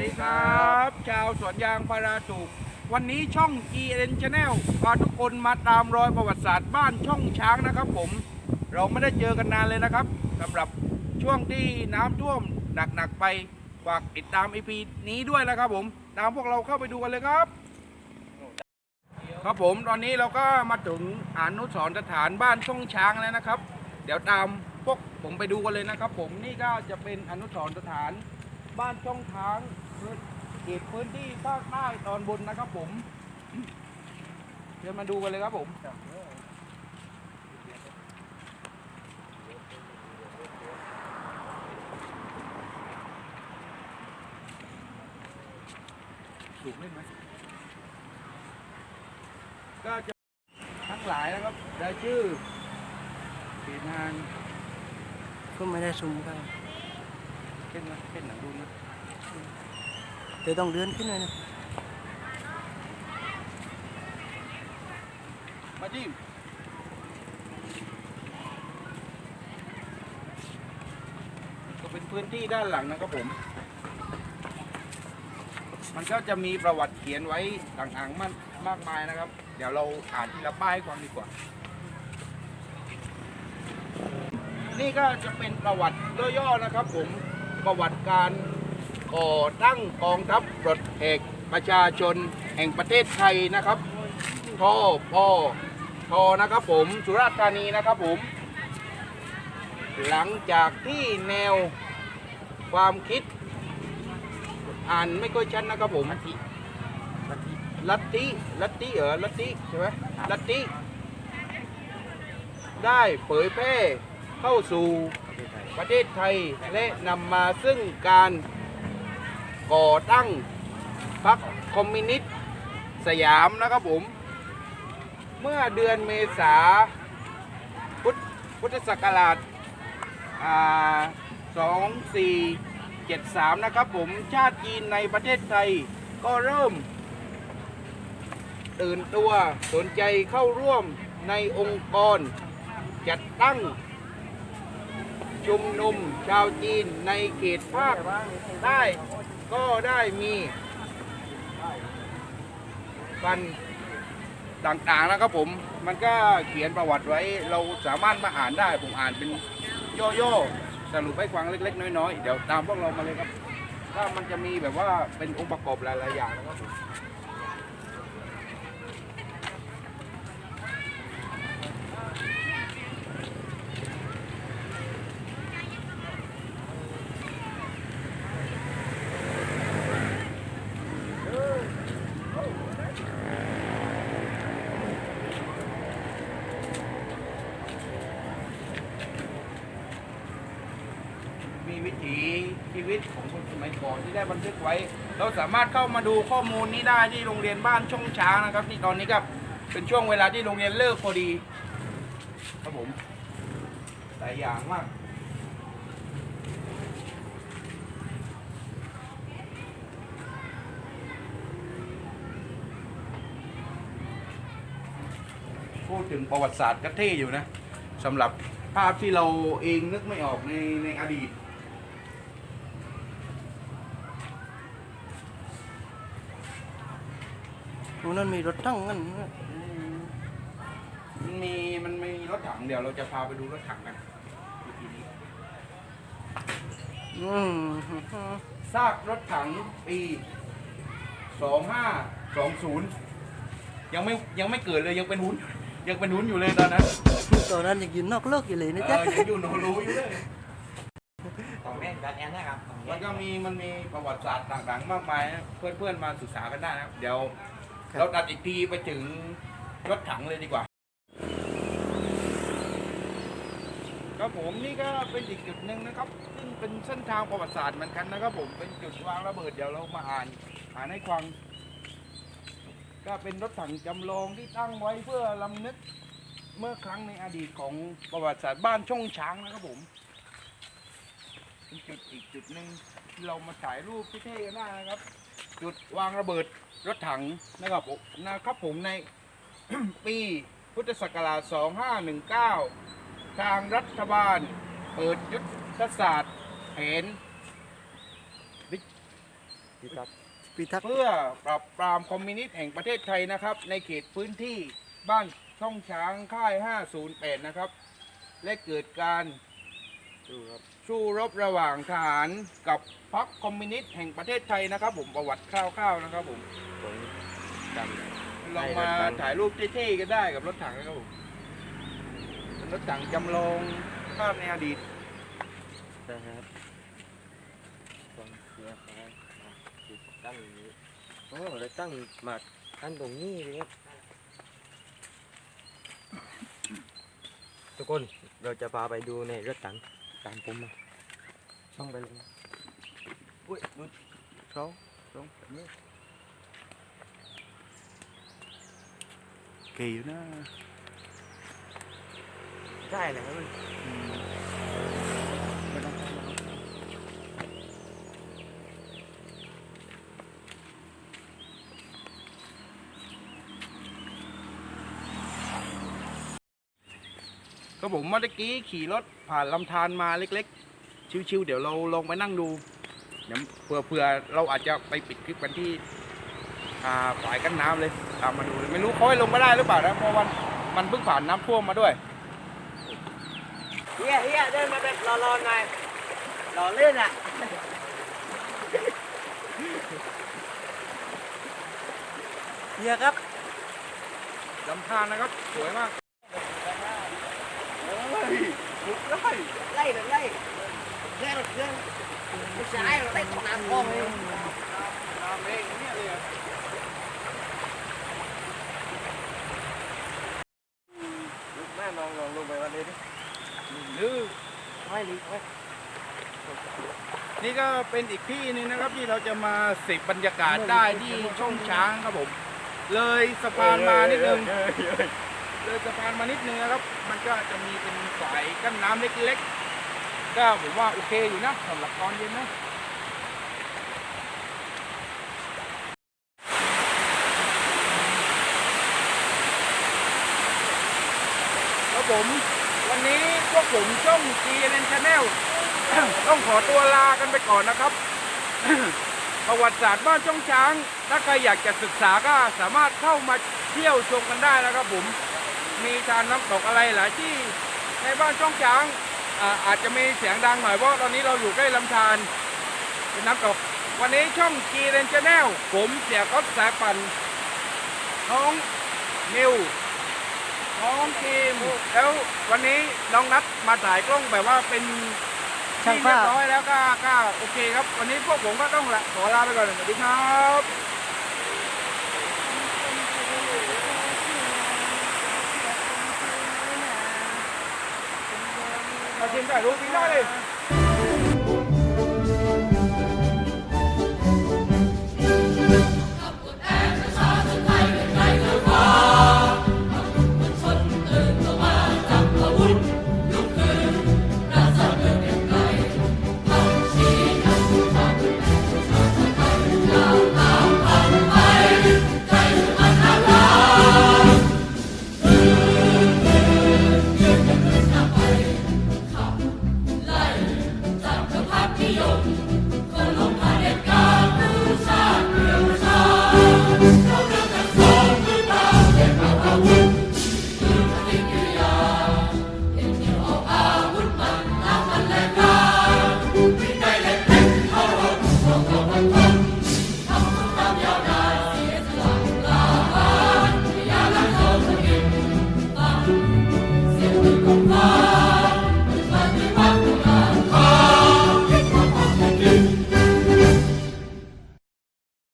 ดีครับ ชาวสวนยางพาราถูกวันนี้ช่อง GN Channel พาทุกคนมาตามรอยประวัติศาสตร์บ้านช่องช้างนะครับผม เราไม่ได้เจอกันนานเลยนะครับสำหรับช่วงที่น้ำท่วมหนักๆไปฝากติดตาม EP นี้ด้วยนะครับผม ตามพวกเราเข้าไปดูกันเลยครับ ครับผมตอนนี้เราก็มาถึงอนุสรณ์สถานบ้านช่องช้างแล้วนะครับ เดี๋ยวตามพวกผมไปดูกันเลยนะครับ ผมนี่ก็จะเป็นอนุสรณ์สถานบ้านช่องช้าง เขตพื้นที่ภาคใต้ตอนบนนะครับผม เดี๋ยวมาดูกันเลยครับผมถูกเล่นไหมก็จะทั้งหลายนะครับได้ชื่อเขียนงานก็ไม่ได้ซุ่มกันเช่นนะเช่นหนังดูนะเดี๋ยวต้องเลื่อนขึ้นเลยนะมาจิ้มก็เป็นพื้นที่ด้านหลังนะครับผม มันก็จะมีประวัติเขียนไว้ต่างๆมากมากมายนะครับ เดี๋ยวเราอ่านทีละป้ายให้ฟังดีกว่า นี่ก็จะเป็นประวัติย่อๆนะครับผมประวัติการ ก่อตั้งกองทัพปลดแอกประชาชนแห่งประเทศไทยนะครับทอพอทอนะครับผมสุราษฎร์ธานีนะครับผม หลังจากที่แนวความคิด อ่านไม่ค่อยชัดนะครับผมลัทธิลัทธิลัทธิเหรอลัทธิใช่ไหมลัทธิได้เผยแพร่เข้าสู่ประเทศไทยและนำมาซึ่งการ ก่อตั้งพรรคคอมมิวนิสต์สยามนะครับผม เมื่อเดือนเมษาพุทธพุทธศักราช2473 นะครับผมชาติจีนในประเทศไทยก็เริ่ม ตื่นตัวสนใจเข้าร่วมในองค์กร จัดตั้ง ชุมนุมชาวจีนในเขตภาคใต้ ก็ได้มีกันต่างๆนะครับผม มันก็เขียนประวัติไว้ เราสามารถมาอ่านได้ ผมอ่านเป็นย่อๆ สรุปให้ฟังเล็กๆ น้อยๆ เดี๋ยวตามพวกเรามาเลยครับ ถ้ามันจะมีแบบว่าเป็นองค์ประกอบหลายๆอย่างนะครับผมวิถี ชีวิตของคนสมัยก่อนที่ได้บันทึกไว้ เราสามารถเข้ามาดูข้อมูลนี้ได้ที่โรงเรียนบ้านช่องช้างนะครับนี่ตอนนี้ก็เป็นช่วงเวลาที่โรงเรียนเลิกพอดีครับผมหลายอย่างมากพูดถึงประวัติศาสตร์ก็เท่อยู่นะสำหรับภาพที่เราเองนึกไม่ออกในในอดีต ตรงนั้นมีรถตั้งกันมันมีมันมีรถถังเดี๋ยวเราจะพาไปดูรถถังกันอีกทีนี้อืมซากรถถังปี2520ยังไม่ยังไม่เกิดเลยยังเป็นหุ้น ยังเป็นหุ้นอยู่เลยตอนนั้นตอนนั้นยังยืนนอกเลิกอยู่เลยนะเอจ๊ะอยังอยู่โนรูอยู่เลยต่อแม่นการแอนนะครับมันก็มีมันมีประวัติศาสตร์ต่างๆ มากมายนะเพื่อนเพื่อนๆมาศึกษากันได้นะครับ เดี๋ยว เราตัดอีกทีไปถึงรถถังเลยดีกว่า ครับผมนี่ก็เป็นอีกจุดหนึ่งนะครับซึ่งเป็นเส้นทางประวัติศาสตร์เหมือนกันนะครับ ผมเป็นจุดวางระเบิดเดี๋ยวเรามาอ่านอ่านให้ฟัง ก็เป็นรถถังจำลองที่ตั้งไว้เพื่อลำนึกเมื่อครั้งในอดีตของประวัติศาสตร์บ้านช่องช้างนะครับผมเป็นจุดอีกจุดหนึ่งที่เรามาถ่ายรูปที่เท่กันได้นะครับ จุดวางระเบิดรถถังนะครับผมนะครับผมใน ปีพุทธศักราช 2519 ทางรัฐบาลเปิดยุทธศาสตร์แผนวิพี่ครับพิทักษ์เพื่อปรับปรามคอมมิวนิสต์แห่งประเทศไทยนะครับ ในเขตพื้นที่บ้านช่องช้างค่าย 508 นะครับ และเกิดการ สู้รบระหว่างทหารกับพรรคคอมมิวนิสต์แห่งประเทศไทยนะครับ ผมประวัติคร่าวๆนะครับ ผมลองมาถ่ายรูปเท่ๆกันได้กับรถถังนะครับผมเป็นรถถังจำลองภาพในอดีตนะครับกองเชียร์ครับติดตั้งอย่างนี้โอ้เราตั้งมาตั้งตรงนี้เลยครับทุกคนเราจะพาไปดูในรถถัง ตามผมมาช่องไปเลยนะอุ้ยดูเขาตรงแบบนี้เก๋อยู่นะได้เลยครับก็ผมเมื่อกี้ขี่รถผ่านลำธารมาเล็ก ๆ ชิวๆเดี๋ยวเราลงไปนั่งดูเดี๋ยวเผื่อเผื่อเราอาจจะไปปิดคลิปกันที่อ่าฝ่ายกั้นน้ำเลยตามมาดูเลยไม่รู้เขาให้ลงไม่ได้หรือเปล่านะเพราะวันมันเพิ่งผ่านน้ำท่วมมาด้วยเฮียเฮียเดินมาเป็นรอรอหน่อยรอเล่นอะเฮียครับลำธารนะครับสวยมากเฮ้ยลุก ได้ไล่เลยไล่เรื่องเรื่องไม่ใช่เราไล่ตกน้ำคลองเลยน้ำเองเนี่ยเลยแม่ลองลองลงไปวันนี้ดิลือไม่ดีไม่นี่ก็เป็นอีกที่หนึงนะครับที่เราจะมาสิบบรรยากาศได้ที่ช่องช้างครับผม เลยสะพานมานิดนึง เลยสะพานมานิดนึงนะครับ มันก็จะมีเป็นฝายกั้นน้ำเล็กๆ ก็ผมว่าโอเคอยู่นะสำหรับตอนเย็นนะครับผม วันนี้พวกผมช่อง G N Channel ต้องขอตัวลากันไปก่อนนะครับ ประวัติศาสตร์บ้านช่องช้าง ถ้าใครอยากจะศึกษาก็สามารถเข้ามาเที่ยวชมกันได้นะครับผม มีทานน้ำตกอะไรหลายที่ในบ้านช่องช้างอาอาจจะมีเสียงดังหน่อยเพราะตอนนี้เราอยู่ใกล้ลำธารเป็นน้ำตก วันนี้ช่อง g n Channel ผมเสียก๊อตสายปั่นน้องนิวน้องทีมแล้ววันนี้น้องนัดมาถ่ายกล้องแบบว่าเป็นช่างที่เรียบร้อยแล้วก็ก็โอเคครับ วันนี้พวกผมก็ต้องละขอลาไปก่อนสวัสดีครับ มาที